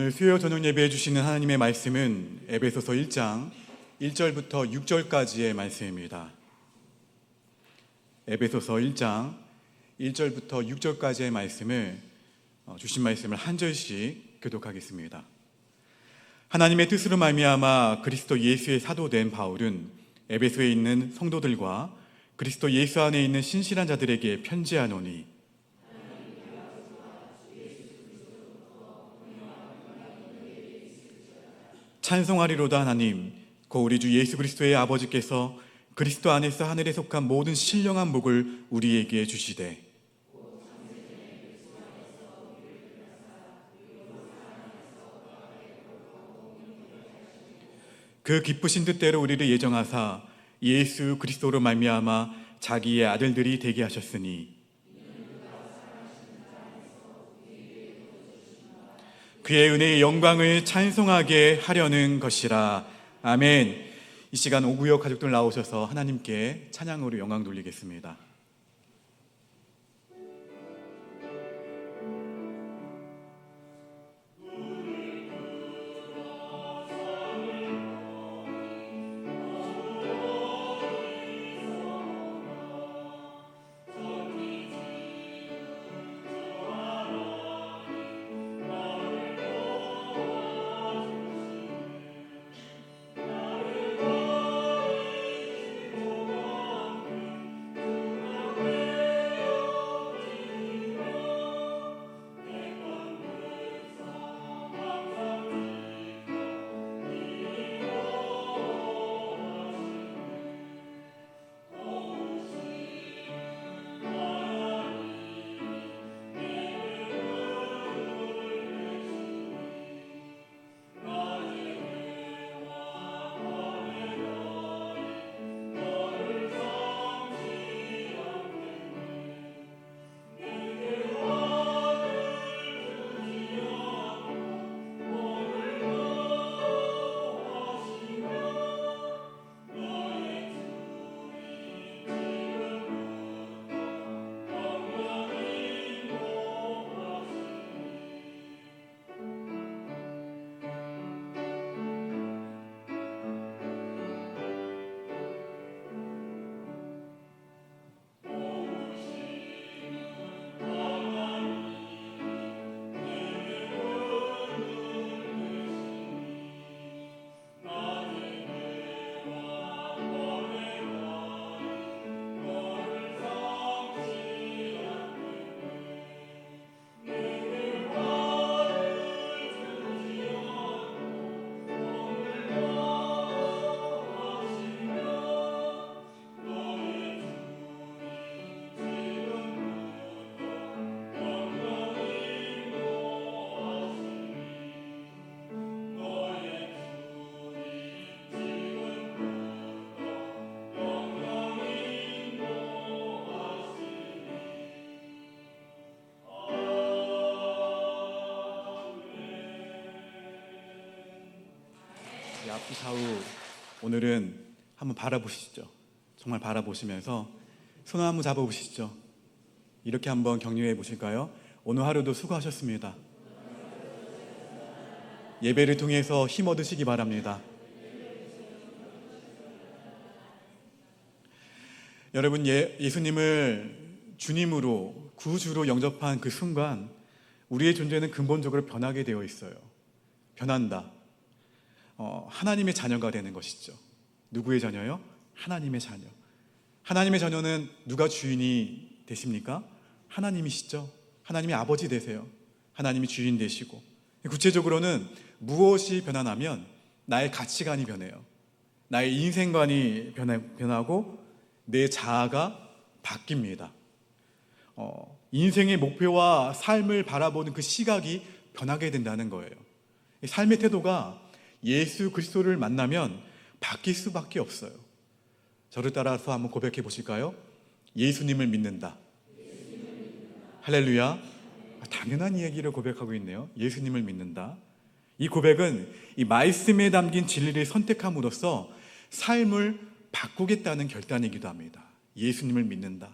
오늘 수요 저녁 예배해 주시는 하나님의 말씀은 에베소서 1장 1절부터 6절까지의 말씀입니다. 에베소서 1장 1절부터 6절까지의 말씀을 어, 주신 말씀을 한 절씩 교독하겠습니다. 하나님의 뜻으로 말미암아 그리스도 예수의 사도된 바울은 에베소에 있는 성도들과 그리스도 예수 안에 있는 신실한 자들에게 편지하노니 찬송하리로다 하나님. 고 우리 주 예수 그리스도의 아버지께서 그리스도 안에서 하늘에 속한 모든 신령한 복을 우리에게 주시되 그 기쁘신 뜻대로 우리를 예정하사 예수 그리스도로 말미암아 자기의 아들들이 되게 하셨으니 그의 은혜의 영광을 찬송하게 하려는 것이라 아멘. 이 시간 오구역 가족들 나오셔서 하나님께 찬양으로 영광 돌리겠습니다. 앞뒤 좌우 오늘은 한번 바라보시죠. 정말 바라보시면서 손 한번 잡아보시죠. 이렇게 한번 격려해 보실까요? 오늘 하루도 수고하셨습니다. 예배를 통해서 힘 얻으시기 바랍니다. 여러분 예, 예수님을 주님으로 구주로 영접한 그 순간 우리의 존재는 근본적으로 변하게 되어 있어요. 변한다. 어, 하나님의 자녀가 되는 것이죠. 누구의 자녀요? 하나님의 자녀. 하나님의 자녀는 누가 주인이 되십니까? 하나님이시죠. 하나님이 아버지 되세요. 하나님이 주인 되시고. 구체적으로는 무엇이 변하냐면 나의 가치관이 변해요. 나의 인생관이 변하고 내 자아가 바뀝니다. 어, 인생의 목표와 삶을 바라보는 그 시각이 변하게 된다는 거예요. 삶의 태도가 예수 그리스도를 만나면 바뀔 수밖에 없어요. 저를 따라서 한번 고백해 보실까요? 예수님을 믿는다. 할렐루야. 당연한 이야기를 고백하고 있네요. 예수님을 믿는다. 이 고백은 이 말씀에 담긴 진리를 선택함으로써 삶을 바꾸겠다는 결단이기도 합니다. 예수님을 믿는다.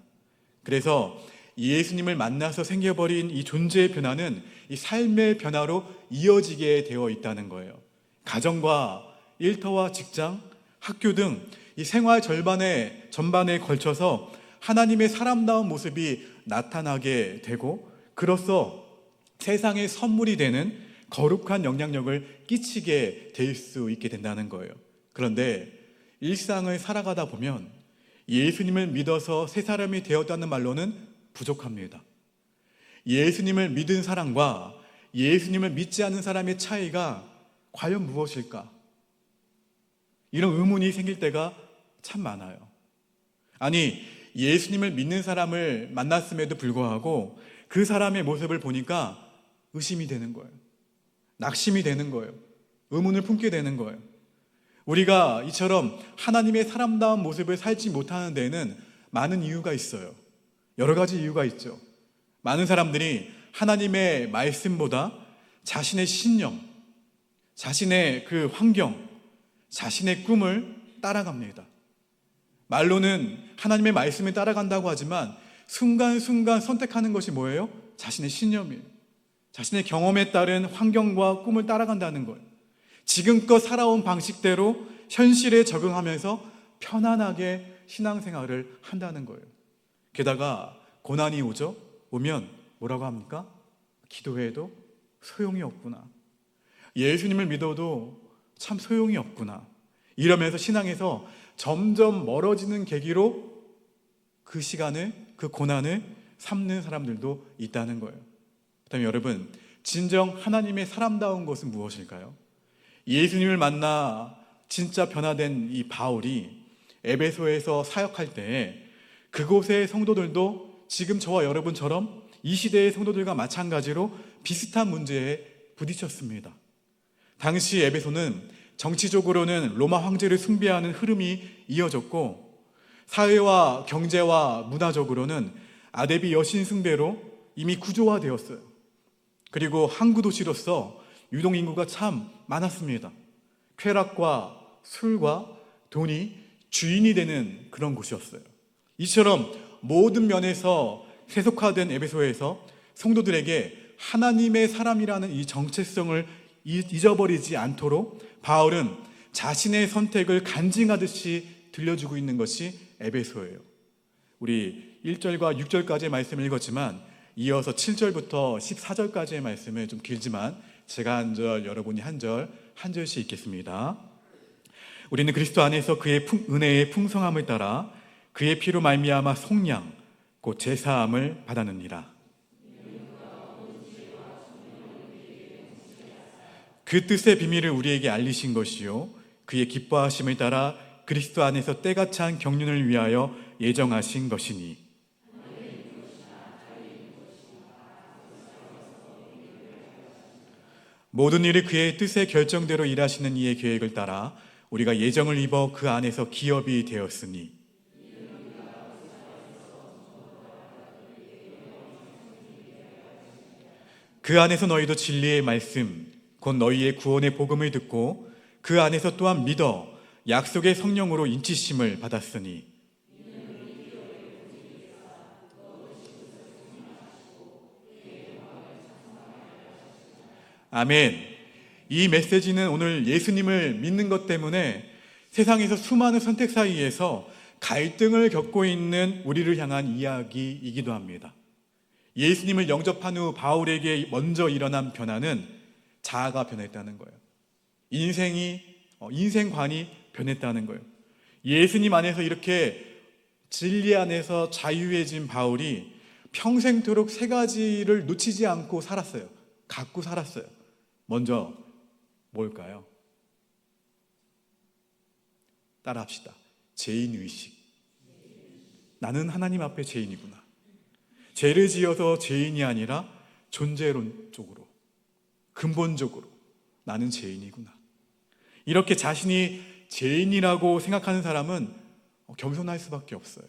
그래서 예수님을 만나서 생겨버린 이 존재의 변화는 이 삶의 변화로 이어지게 되어 있다는 거예요. 가정과 일터와 직장, 학교 등 이 생활 절반에 전반에 걸쳐서 하나님의 사람다운 모습이 나타나게 되고 그로써 세상의 선물이 되는 거룩한 영향력을 끼치게 될 수 있게 된다는 거예요. 그런데 일상을 살아가다 보면 예수님을 믿어서 새 사람이 되었다는 말로는 부족합니다. 예수님을 믿은 사람과 예수님을 믿지 않는 사람의 차이가 과연 무엇일까? 이런 의문이 생길 때가 참 많아요. 아니, 예수님을 믿는 사람을 만났음에도 불구하고 그 사람의 모습을 보니까 의심이 되는 거예요. 낙심이 되는 거예요. 의문을 품게 되는 거예요. 우리가 이처럼 하나님의 사람다운 모습을 살지 못하는 데에는 많은 이유가 있어요. 여러 가지 이유가 있죠. 많은 사람들이 하나님의 말씀보다 자신의 신념, 자신의 그 환경, 자신의 꿈을 따라갑니다. 말로는 하나님의 말씀을 따라간다고 하지만 순간순간 선택하는 것이 뭐예요? 자신의 신념이에요. 자신의 경험에 따른 환경과 꿈을 따라간다는 거예요. 지금껏 살아온 방식대로 현실에 적응하면서 편안하게 신앙생활을 한다는 거예요. 게다가 고난이 오죠? 오면 뭐라고 합니까? 기도해도 소용이 없구나. 예수님을 믿어도 참 소용이 없구나. 이러면서 신앙에서 점점 멀어지는 계기로 그 시간을, 그 고난을 삼는 사람들도 있다는 거예요. 그 다음에 여러분, 진정 하나님의 사람다운 것은 무엇일까요? 예수님을 만나 진짜 변화된 이 바울이 에베소에서 사역할 때 그곳의 성도들도 지금 저와 여러분처럼 이 시대의 성도들과 마찬가지로 비슷한 문제에 부딪혔습니다. 당시 에베소는 정치적으로는 로마 황제를 숭배하는 흐름이 이어졌고 사회와 경제와 문화적으로는 아데비 여신 숭배로 이미 구조화되었어요. 그리고 항구 도시로서 유동 인구가 참 많았습니다. 쾌락과 술과 돈이 주인이 되는 그런 곳이었어요. 이처럼 모든 면에서 세속화된 에베소에서 성도들에게 하나님의 사람이라는 이 정체성을 잊어버리지 않도록 바울은 자신의 선택을 간증하듯이 들려주고 있는 것이 에베소예요. 우리 1절과 6절까지의 말씀을 읽었지만 이어서 7절부터 14절까지의 말씀을 좀 길지만 제가 한 절, 여러분이 한 절, 한 절씩 읽겠습니다. 우리는 그리스도 안에서 그의 풍, 은혜의 풍성함을 따라 그의 피로 말미암아 속량 곧 제사함을 받았느니라. 그 뜻의 비밀을 우리에게 알리신 것이요. 그의 기뻐하심을 따라 그리스도 안에서 때가 찬 경륜을 위하여 예정하신 것이니. 모든 일이 그의 뜻의 결정대로 일하시는 이의 계획을 따라 우리가 예정을 입어 그 안에서 기업이 되었으니. 그 안에서 너희도 진리의 말씀 곧 너희의 구원의 복음을 듣고 그 안에서 또한 믿어 약속의 성령으로 인치심을 받았으니 아멘. 이 메시지는 오늘 예수님을 믿는 것 때문에 세상에서 수많은 선택 사이에서 갈등을 겪고 있는 우리를 향한 이야기이기도 합니다. 예수님을 영접한 후 바울에게 먼저 일어난 변화는 자아가 변했다는 거예요. 인생이 어, 인생관이 변했다는 거예요. 예수님 안에서 이렇게 진리 안에서 자유해진 바울이 평생토록 세 가지를 놓치지 않고 살았어요. 갖고 살았어요. 먼저 뭘까요? 따라합시다. 죄인 의식. 나는 하나님 앞에 죄인이구나. 죄를 지어서 죄인이 아니라 존재론 쪽으로 근본적으로 나는 죄인이구나. 이렇게 자신이 죄인이라고 생각하는 사람은 겸손할 수밖에 없어요.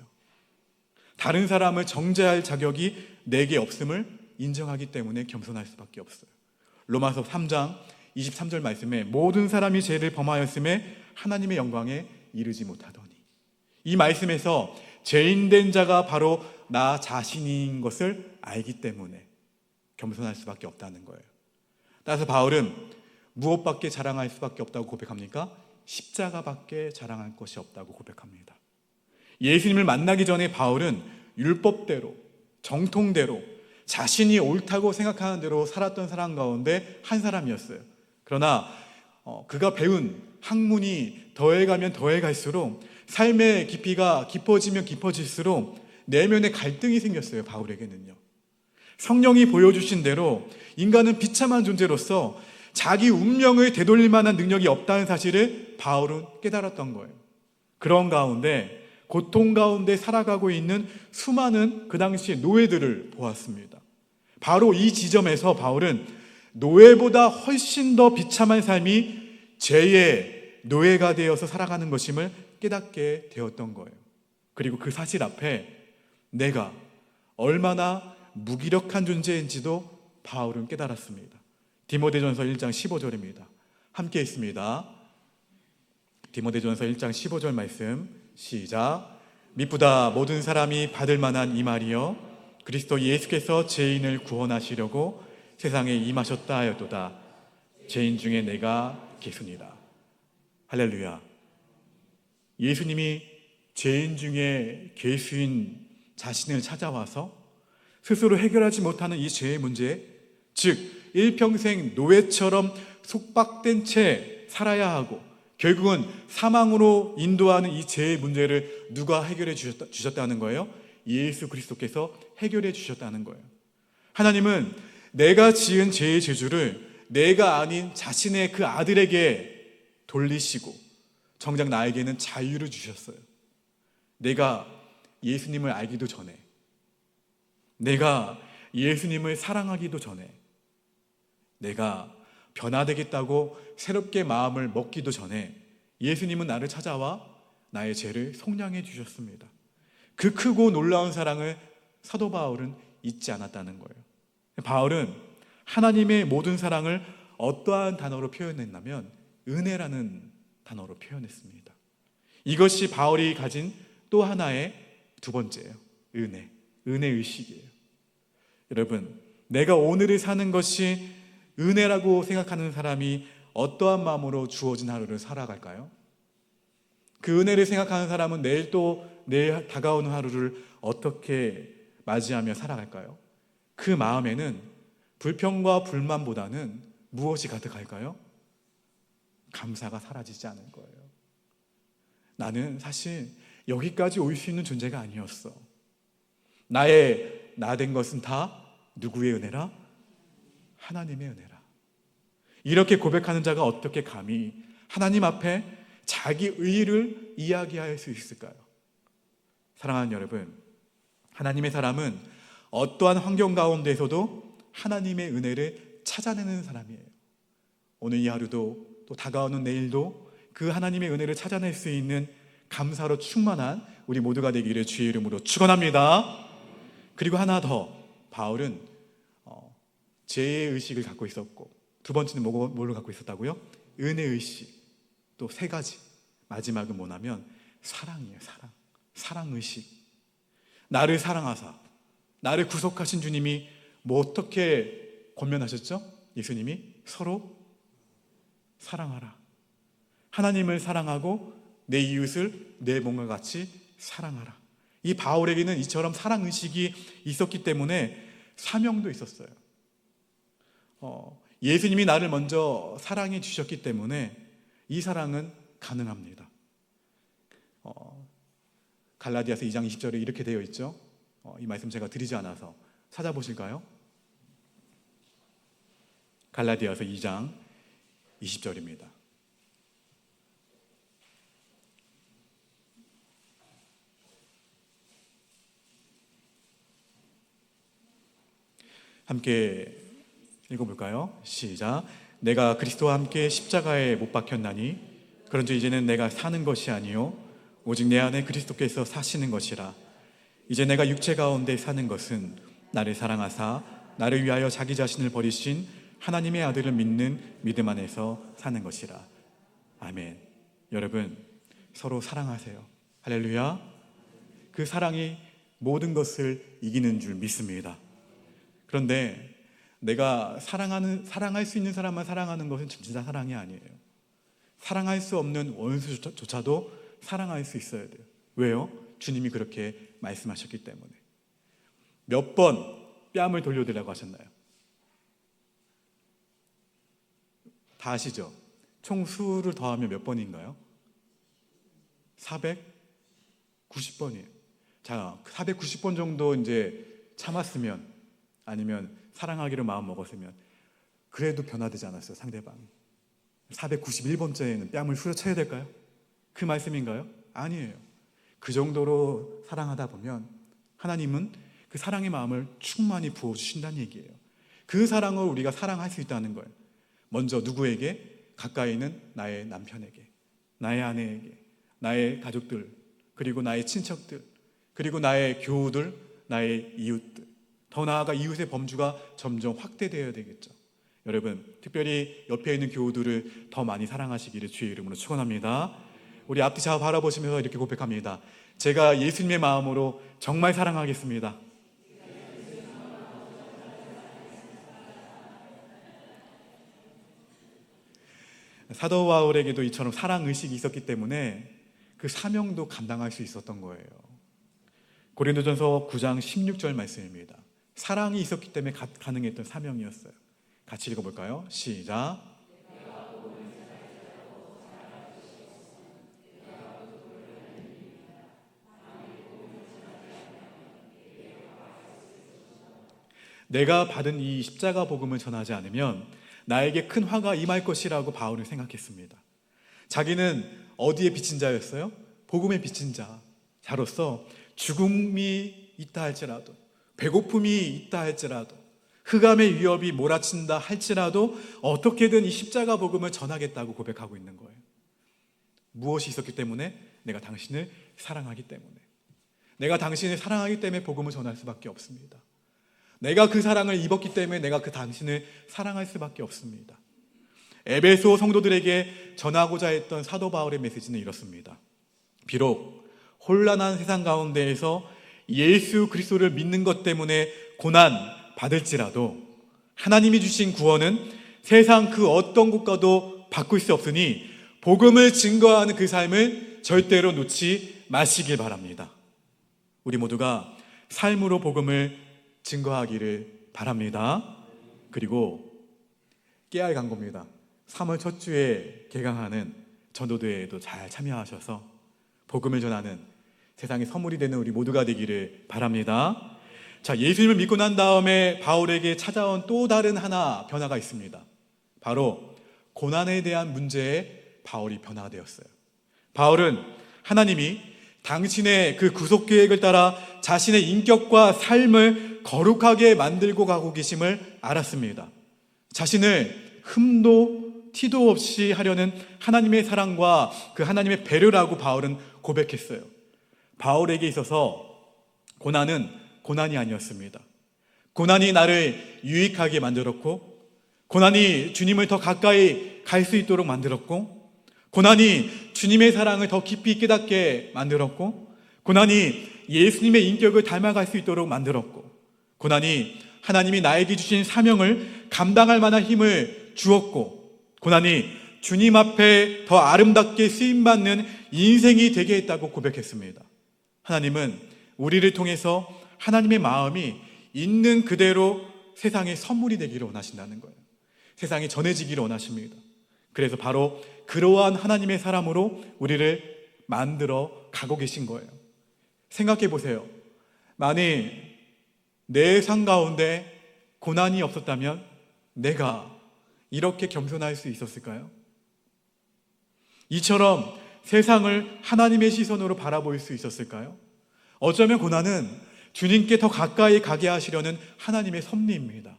다른 사람을 정죄할 자격이 내게 없음을 인정하기 때문에 겸손할 수밖에 없어요. 로마서 3장 23절 말씀에 모든 사람이 죄를 범하였음에 하나님의 영광에 이르지 못하더니 이 말씀에서 죄인된 자가 바로 나 자신인 것을 알기 때문에 겸손할 수밖에 없다는 거예요. 따라서 바울은 무엇밖에 자랑할 수밖에 없다고 고백합니까? 십자가밖에 자랑할 것이 없다고 고백합니다. 예수님을 만나기 전에 바울은 율법대로, 정통대로, 자신이 옳다고 생각하는 대로 살았던 사람 가운데 한 사람이었어요. 그러나 어, 그가 배운 학문이 더해가면 더해갈수록 삶의 깊이가 깊어지면 깊어질수록 내면에 갈등이 생겼어요. 바울에게는요. 성령이 보여주신 대로 인간은 비참한 존재로서 자기 운명을 되돌릴 만한 능력이 없다는 사실을 바울은 깨달았던 거예요. 그런 가운데 고통 가운데 살아가고 있는 수많은 그 당시 노예들을 보았습니다. 바로 이 지점에서 바울은 노예보다 훨씬 더 비참한 삶이 죄의 노예가 되어서 살아가는 것임을 깨닫게 되었던 거예요. 그리고 그 사실 앞에 내가 얼마나 무기력한 존재인지도 바울은 깨달았습니다. 디모데전서 1장 15절입니다. 함께 있습니다. 디모데전서 1장 15절 말씀 시작. 미쁘다 모든 사람이 받을 만한 이 말이요 그리스도 예수께서 죄인을 구원하시려고 세상에 임하셨다 하였도다. 죄인 중에 내가 계수니라. 할렐루야. 예수님이 죄인 중에 계수인 자신을 찾아와서 스스로 해결하지 못하는 이 죄의 문제, 즉 일평생 노예처럼 속박된 채 살아야 하고 결국은 사망으로 인도하는 이 죄의 문제를 누가 해결해 주셨다, 주셨다는 거예요? 예수 그리스도께서 해결해 주셨다는 거예요. 하나님은 내가 지은 죄의 죄주를 내가 아닌 자신의 그 아들에게 돌리시고 정작 나에게는 자유를 주셨어요. 내가 예수님을 알기도 전에 내가 예수님을 사랑하기도 전에 내가 변화되겠다고 새롭게 마음을 먹기도 전에 예수님은 나를 찾아와 나의 죄를 속량해 주셨습니다. 그 크고 놀라운 사랑을 사도 바울은 잊지 않았다는 거예요. 바울은 하나님의 모든 사랑을 어떠한 단어로 표현했냐면 은혜라는 단어로 표현했습니다. 이것이 바울이 가진 또 하나의 두 번째예요. 은혜. 은혜 의식이에요. 여러분, 내가 오늘을 사는 것이 은혜라고 생각하는 사람이 어떠한 마음으로 주어진 하루를 살아갈까요? 그 은혜를 생각하는 사람은 내일 또 내일 다가오는 하루를 어떻게 맞이하며 살아갈까요? 그 마음에는 불평과 불만보다는 무엇이 가득할까요? 감사가 사라지지 않을 거예요. 나는 사실 여기까지 올 수 있는 존재가 아니었어. 나의 나 된 것은 다 누구의 은혜라? 하나님의 은혜라. 이렇게 고백하는 자가 어떻게 감히 하나님 앞에 자기 의를 이야기할 수 있을까요? 사랑하는 여러분, 하나님의 사람은 어떠한 환경 가운데서도 하나님의 은혜를 찾아내는 사람이에요. 오늘 이 하루도 또 다가오는 내일도 그 하나님의 은혜를 찾아낼 수 있는 감사로 충만한 우리 모두가 되기를 주의 이름으로 축원합니다. 그리고 하나 더 바울은 어, 죄의 의식을 갖고 있었고 두 번째는 뭐- 뭘로 갖고 있었다고요? 은혜 의식. 또 세 가지. 마지막은 뭐냐면 사랑이에요. 사랑. 사랑 의식. 나를 사랑하사 나를 구속하신 주님이 뭐 어떻게 권면하셨죠? 예수님이 서로 사랑하라. 하나님을 사랑하고 내 이웃을 내 몸과 같이 사랑하라. 이 바울에게는 이처럼 사랑 의식이 있었기 때문에 사명도 있었어요. 어, 예수님이 나를 먼저 사랑해 주셨기 때문에 이 사랑은 가능합니다. 어, 갈라디아서 2장 20절에 이렇게 되어 있죠. 어, 이 말씀 제가 드리지 않아서 찾아보실까요? 갈라디아서 2장 20절입니다. 함께 읽어볼까요? 시작. 내가 그리스도와 함께 십자가에 못 박혔나니 그런즉 이제는 내가 사는 것이 아니요 오직 내 안에 그리스도께서 사시는 것이라. 이제 내가 육체 가운데 사는 것은 나를 사랑하사 나를 위하여 자기 자신을 버리신 하나님의 아들을 믿는 믿음 안에서 사는 것이라. 아멘. 여러분 서로 사랑하세요. 할렐루야. 그 사랑이 모든 것을 이기는 줄 믿습니다. 그런데 내가 사랑하는 사랑할 수 있는 사람만 사랑하는 것은 진짜 사랑이 아니에요. 사랑할 수 없는 원수조차도 사랑할 수 있어야 돼요. 왜요? 주님이 그렇게 말씀하셨기 때문에. 몇 번 뺨을 돌려드리라고 하셨나요? 다 아시죠? 총 수를 더하면 몇 번인가요? 490번이에요. 자, 490번 정도 이제 참았으면 아니면 사랑하기로 마음 먹었으면 그래도 변화되지 않았어요, 상대방이. 491번째에는 뺨을 후려쳐야 될까요? 그 말씀인가요? 아니에요. 그 정도로 사랑하다 보면 하나님은 그 사랑의 마음을 충만히 부어주신다는 얘기예요. 그 사랑을 우리가 사랑할 수 있다는 거예요. 먼저 누구에게? 가까이 있는 나의 남편에게, 나의 아내에게, 나의 가족들, 그리고 나의 친척들, 그리고 나의 교우들, 나의 이웃들. 더 나아가 이웃의 범주가 점점 확대되어야 되겠죠. 여러분, 특별히 옆에 있는 교우들을 더 많이 사랑하시기를 주의 이름으로 축원합니다. 우리 앞뒤 좌우 바라보시면서 이렇게 고백합니다. 제가 예수님의 마음으로 정말 사랑하겠습니다. 사도 바울에게도 이처럼 사랑 의식이 있었기 때문에 그 사명도 감당할 수 있었던 거예요. 고린도전서 9장 16절 말씀입니다. 사랑이 있었기 때문에 가, 가능했던 사명이었어요. 같이 읽어볼까요? 시작. 내가 받은 이 십자가 복음을 전하지 않으면 나에게 큰 화가 임할 것이라고 바울은 생각했습니다. 자기는 어디에 비친 자였어요? 복음에 비친 자. 자로서 죽음이 있다 할지라도, 배고픔이 있다 할지라도, 흑암의 위협이 몰아친다 할지라도 어떻게든 이 십자가 복음을 전하겠다고 고백하고 있는 거예요. 무엇이 있었기 때문에? 내가 당신을 사랑하기 때문에. 내가 당신을 사랑하기 때문에 복음을 전할 수밖에 없습니다. 내가 그 사랑을 입었기 때문에 내가 그 당신을 사랑할 수밖에 없습니다. 에베소 성도들에게 전하고자 했던 사도 바울의 메시지는 이렇습니다. 비록 혼란한 세상 가운데에서 예수 그리스도를 믿는 것 때문에 고난 받을지라도 하나님이 주신 구원은 세상 그 어떤 곳과도 바꿀 수 없으니 복음을 증거하는 그 삶을 절대로 놓지 마시길 바랍니다. 우리 모두가 삶으로 복음을 증거하기를 바랍니다. 그리고 깨알 광고입니다. 3월 첫 주에 개강하는 전도대회에도 잘 참여하셔서 복음을 전하는 세상의 선물이 되는 우리 모두가 되기를 바랍니다. 자, 예수님을 믿고 난 다음에 바울에게 찾아온 또 다른 하나 변화가 있습니다. 바로 고난에 대한 문제에 바울이 변화가 되었어요. 바울은 하나님이 당신의 그 구속 계획을 따라 자신의 인격과 삶을 거룩하게 만들고 가고 계심을 알았습니다. 자신을 흠도 티도 없이 하려는 하나님의 사랑과 그 하나님의 배려라고 바울은 고백했어요. 바울에게 있어서 고난은 고난이 아니었습니다. 고난이 나를 유익하게 만들었고, 고난이 주님을 더 가까이 갈 수 있도록 만들었고, 고난이 주님의 사랑을 더 깊이 깨닫게 만들었고, 고난이 예수님의 인격을 닮아갈 수 있도록 만들었고, 고난이 하나님이 나에게 주신 사명을 감당할 만한 힘을 주었고, 고난이 주님 앞에 더 아름답게 쓰임받는 인생이 되게 했다고 고백했습니다. 하나님은 우리를 통해서 하나님의 마음이 있는 그대로 세상의 선물이 되기를 원하신다는 거예요. 세상이 전해지기를 원하십니다. 그래서 바로 그러한 하나님의 사람으로 우리를 만들어 가고 계신 거예요. 생각해 보세요. 만일 내 삶 가운데 고난이 없었다면 내가 이렇게 겸손할 수 있었을까요? 이처럼 세상을 하나님의 시선으로 바라볼 수 있었을까요? 어쩌면 고난은 주님께 더 가까이 가게 하시려는 하나님의 섭리입니다.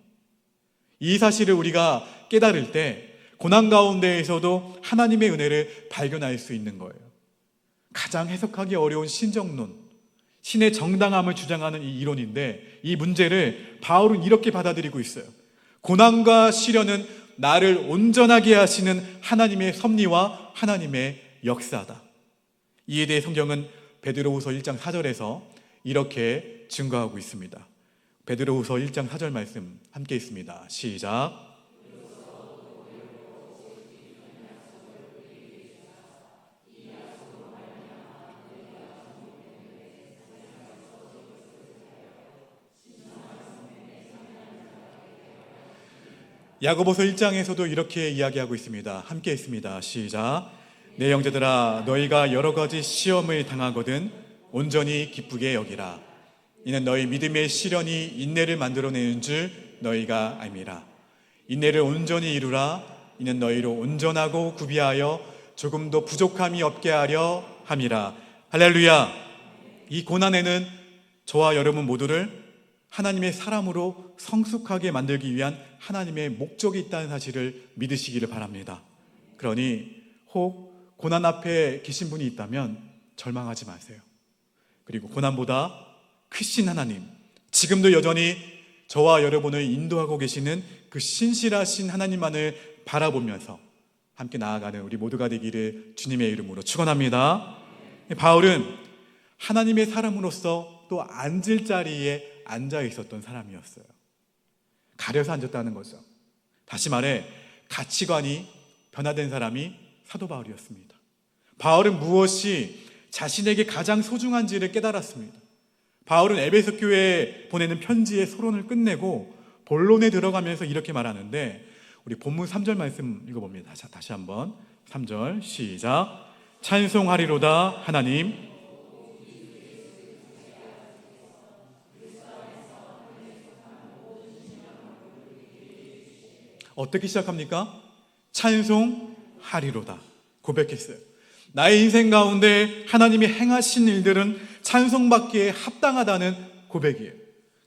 이 사실을 우리가 깨달을 때 고난 가운데에서도 하나님의 은혜를 발견할 수 있는 거예요. 가장 해석하기 어려운 신정론, 신의 정당함을 주장하는 이 이론인데 이 문제를 바울은 이렇게 받아들이고 있어요. 고난과 시련은 나를 온전하게 하시는 하나님의 섭리와 하나님의 역사다. 이에 대해 성경은 베드로후서 1장 4절에서 이렇게 증거하고 있습니다. 베드로후서 1장 4절 말씀 함께 있습니다. 시작. 야고보서 1장에서도 이렇게 이야기하고 있습니다. 함께 있습니다. 시작. 내 형제들아 너희가 여러 가지 시험을 당하거든 온전히 기쁘게 여기라. 이는 너희 믿음의 시련이 인내를 만들어내는 줄 너희가 알미라. 인내를 온전히 이루라. 이는 너희로 온전하고 구비하여 조금도 부족함이 없게 하려 함이라. 할렐루야. 이 고난에는 저와 여러분 모두를 하나님의 사람으로 성숙하게 만들기 위한 하나님의 목적이 있다는 사실을 믿으시기를 바랍니다. 그러니 혹 고난 앞에 계신 분이 있다면 절망하지 마세요. 그리고 고난보다 크신 하나님, 지금도 여전히 저와 여러분을 인도하고 계시는 그 신실하신 하나님만을 바라보면서 함께 나아가는 우리 모두가 되기를 주님의 이름으로 축원합니다. 바울은 하나님의 사람으로서 또 앉을 자리에 앉아 있었던 사람이었어요. 가려서 앉았다는 거죠. 다시 말해 가치관이 변화된 사람이 사도 바울이었습니다. 바울은 무엇이 자신에게 가장 소중한지를 깨달았습니다. 바울은 에베소 교회에 보내는 편지의 서론을 끝내고 본론에 들어가면서 이렇게 말하는데 우리 본문 3절 말씀 읽어봅니다. 자, 다시 한번 3절 시작 찬송하리로다 하나님 어떻게 시작합니까? 찬송 하리로다. 고백했어요. 나의 인생 가운데 하나님이 행하신 일들은 찬송받기에 합당하다는 고백이에요.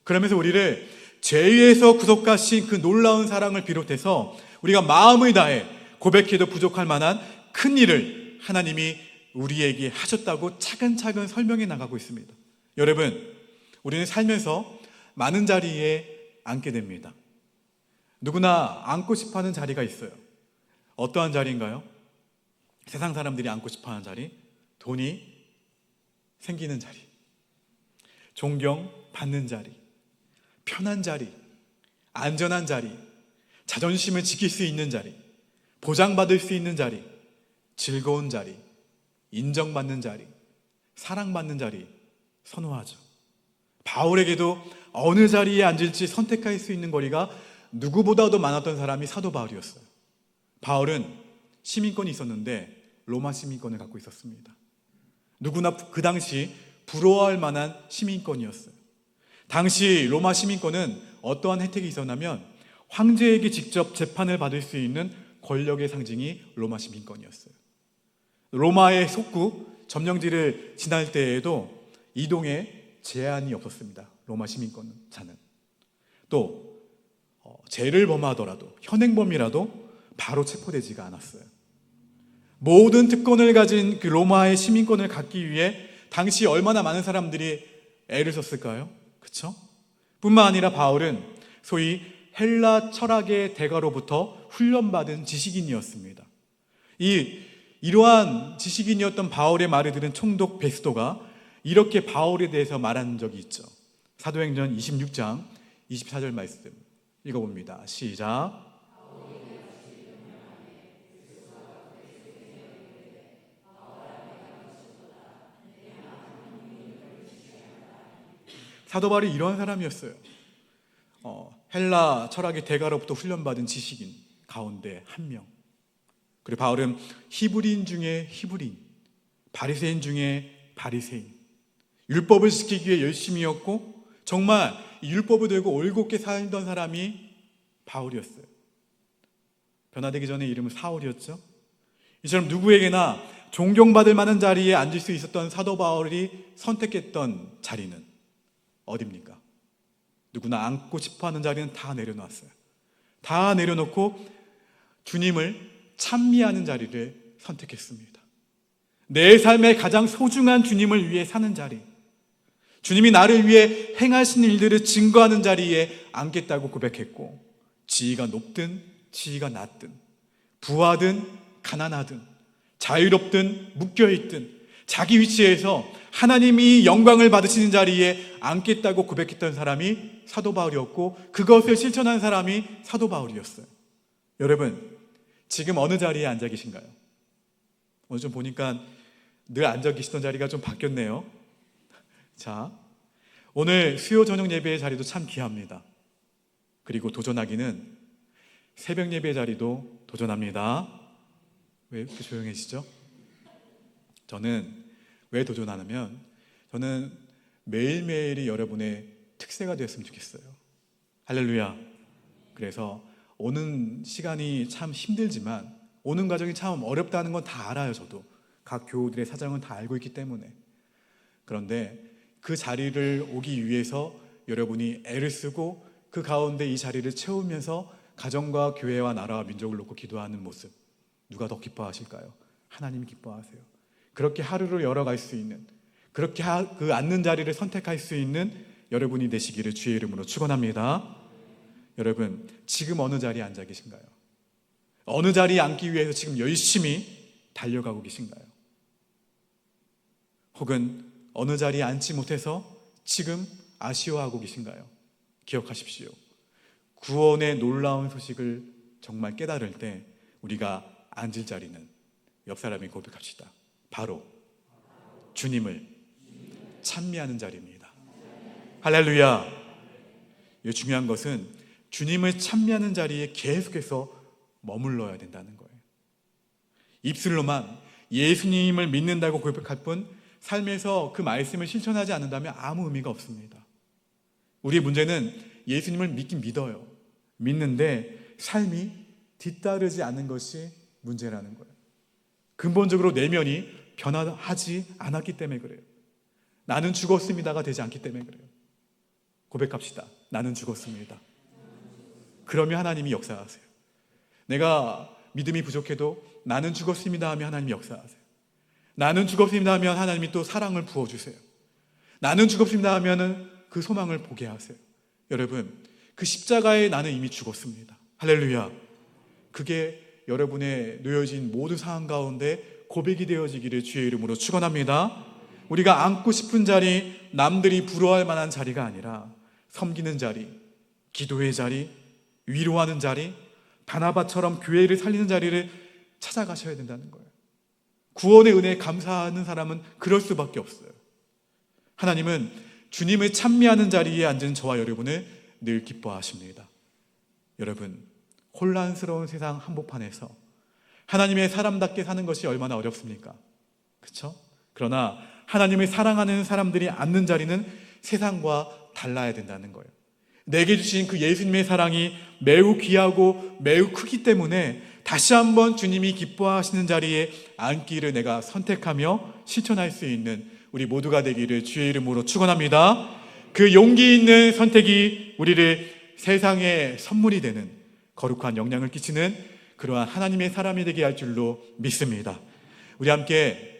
그러면서 우리를 죄에서 구속하신 그 놀라운 사랑을 비롯해서 우리가 마음을 다해 고백해도 부족할 만한 큰 일을 하나님이 우리에게 하셨다고 차근차근 설명해 나가고 있습니다. 여러분, 우리는 살면서 많은 자리에 앉게 됩니다. 누구나 앉고 싶어 하는 자리가 있어요. 어떠한 자리인가요? 세상 사람들이 앉고 싶어 하는 자리, 돈이 생기는 자리, 존경 받는 자리, 편한 자리, 안전한 자리, 자존심을 지킬 수 있는 자리, 보장받을 수 있는 자리, 즐거운 자리, 인정받는 자리, 사랑받는 자리 선호하죠. 바울에게도 어느 자리에 앉을지 선택할 수 있는 거리가 누구보다도 많았던 사람이 사도 바울이었어요. 바울은 시민권이 있었는데 로마 시민권을 갖고 있었습니다. 누구나 그 당시 부러워할 만한 시민권이었어요. 당시 로마 시민권은 어떠한 혜택이 있었냐면 황제에게 직접 재판을 받을 수 있는 권력의 상징이 로마 시민권이었어요. 로마의 속국 점령지를 지날 때에도 이동에 제한이 없었습니다. 로마 시민권은 자는. 또 어, 죄를 범하더라도 현행범이라도 바로 체포되지가 않았어요. 모든 특권을 가진 그 로마의 시민권을 갖기 위해 당시 얼마나 많은 사람들이 애를 썼을까요? 그렇죠? 뿐만 아니라 바울은 소위 헬라 철학의 대가로부터 훈련받은 지식인이었습니다. 이 이러한 지식인이었던 바울의 말을 들은 총독 베스도가 이렇게 바울에 대해서 말한 적이 있죠. 사도행전 26장 24절 말씀. 읽어봅니다. 시작. 사도 바울이 이러한 사람이었어요. 어, 헬라 철학의 대가로부터 훈련받은 지식인 가운데 한 명. 그리고 바울은 히브리인 중에 히브리인, 바리새인 중에 바리새인. 율법을 지키기 위해 열심히였고 정말 율법을 들고 올곧게 살던 사람이 바울이었어요. 변화되기 전에 이름은 사울이었죠. 이처럼 누구에게나 존경받을 만한 자리에 앉을 수 있었던 사도 바울이 선택했던 자리는 어딥니까? 누구나 앉고 싶어 하는 자리는 다 내려놨어요. 다 내려놓고 주님을 찬미하는 자리를 선택했습니다. 내 삶의 가장 소중한 주님을 위해 사는 자리. 주님이 나를 위해 행하신 일들을 증거하는 자리에 앉겠다고 고백했고, 지위가 높든 지위가 낮든, 부하든 가난하든, 자유롭든 묶여있든, 자기 위치에서 하나님이 영광을 받으시는 자리에 앉겠다고 고백했던 사람이 사도 바울이었고 그것을 실천한 사람이 사도 바울이었어요. 여러분, 지금 어느 자리에 앉아 계신가요? 오늘 좀 보니까 늘 앉아 계시던 자리가 좀 바뀌었네요. 자, 오늘 수요 저녁 예배의 자리도 참 귀합니다. 그리고 도전하기는 새벽 예배 자리도 도전합니다. 왜 이렇게 조용해지죠? 저는 왜 도전하냐면 저는 매일매일이 여러분의 특세가 되었으면 좋겠어요. 할렐루야. 그래서 오는 시간이 참 힘들지만 오는 과정이 참 어렵다는 건 다 알아요, 저도. 각 교우들의 사정은 다 알고 있기 때문에. 그런데 그 자리를 오기 위해서 여러분이 애를 쓰고 그 가운데 이 자리를 채우면서 가정과 교회와 나라와 민족을 놓고 기도하는 모습 누가 더 기뻐하실까요? 하나님이 기뻐하세요. 그렇게 하루를 열어갈 수 있는 그렇게 하- 그 앉는 자리를 선택할 수 있는 여러분이 되시기를 주의 이름으로 축원합니다. 여러분 지금 어느 자리에 앉아 계신가요? 어느 자리에 앉기 위해서 지금 열심히 달려가고 계신가요? 혹은 어느 자리에 앉지 못해서 지금 아쉬워하고 계신가요? 기억하십시오. 구원의 놀라운 소식을 정말 깨달을 때 우리가 앉을 자리는 옆 사람이 고백합시다. 바로 주님을 찬미하는 자리입니다. 할렐루야. 이 중요한 것은 주님을 찬미하는 자리에 계속해서 머물러야 된다는 거예요. 입술로만 예수님을 믿는다고 고백할 뿐 삶에서 그 말씀을 실천하지 않는다면 아무 의미가 없습니다. 우리의 문제는 예수님을 믿긴 믿어요. 믿는데 삶이 뒤따르지 않는 것이 문제라는 거예요. 근본적으로 내면이 변화하지 않았기 때문에 그래요. 나는 죽었습니다가 되지 않기 때문에 그래요. 고백합시다. 나는 죽었습니다. 그러면 하나님이 역사하세요. 내가 믿음이 부족해도 나는 죽었습니다 하면 하나님이 역사하세요. 나는 죽었습니다 하면 하나님이 또 사랑을 부어주세요. 나는 죽었습니다 하면은 그 소망을 보게 하세요. 여러분, 그 십자가에 나는 이미 죽었습니다. 할렐루야. 그게 여러분의 놓여진 모든 상황 가운데 고백이 되어지기를 주의 이름으로 축원합니다. 우리가 앉고 싶은 자리, 남들이 부러워할 만한 자리가 아니라 섬기는 자리, 기도의 자리, 위로하는 자리, 바나바처럼 교회를 살리는 자리를 찾아가셔야 된다는 거예요. 구원의 은혜에 감사하는 사람은 그럴 수밖에 없어요. 하나님은 주님을 찬미하는 자리에 앉은 저와 여러분을 늘 기뻐하십니다. 여러분, 혼란스러운 세상 한복판에서 하나님의 사람답게 사는 것이 얼마나 어렵습니까? 그렇죠? 그러나 하나님을 사랑하는 사람들이 앉는 자리는 세상과 달라야 된다는 거예요. 내게 주신 그 예수님의 사랑이 매우 귀하고 매우 크기 때문에 다시 한번 주님이 기뻐하시는 자리에 앉기를 내가 선택하며 실천할 수 있는 우리 모두가 되기를 주의 이름으로 축원합니다. 그 용기 있는 선택이 우리를 세상에 선물이 되는 거룩한 영향을 끼치는 그러한 하나님의 사람이 되게 할 줄로 믿습니다. 우리 함께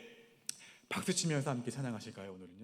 박수 치면서 함께 찬양하실까요, 오늘은요?